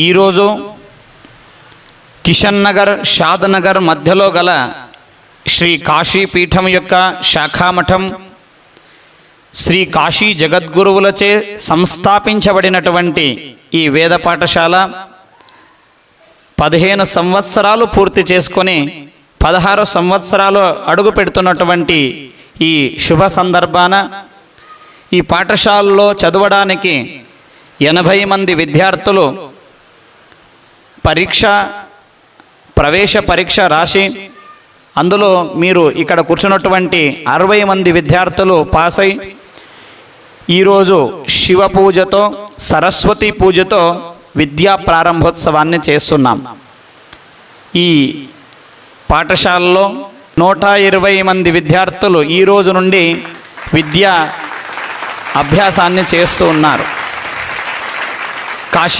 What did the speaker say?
ఈరోజు కిషన్ నగర్ షాద్ నగర్ మధ్యలో గల శ్రీ కాశీపీఠం యొక్క శాఖామఠం శ్రీ కాశీ జగద్గురువులచే సంస్థాపించబడినటువంటి ఈ వేద పాఠశాల పదిహేను సంవత్సరాలు పూర్తి చేసుకొని పదహారు సంవత్సరాలు అడుగు పెడుతున్నటువంటి ఈ శుభ సందర్భాన ఈ పాఠశాలలో చదవడానికి ఎనభై మంది విద్యార్థులు పరీక్ష ప్రవేశ పరీక్ష రాసి అందులో మీరు ఇక్కడ కూర్చున్నటువంటి అరవై మంది విద్యార్థులు పాస్ అయి ఈరోజు శివ పూజతో సరస్వతి పూజతో విద్యా ప్రారంభోత్సవాన్ని చేస్తున్నాం. ఈ పాఠశాలలో నూట ఇరవై మంది విద్యార్థులు ఈ రోజు నుండి విద్యా అభ్యాసాన్ని చేస్తూ ఉన్నారు. కాశీ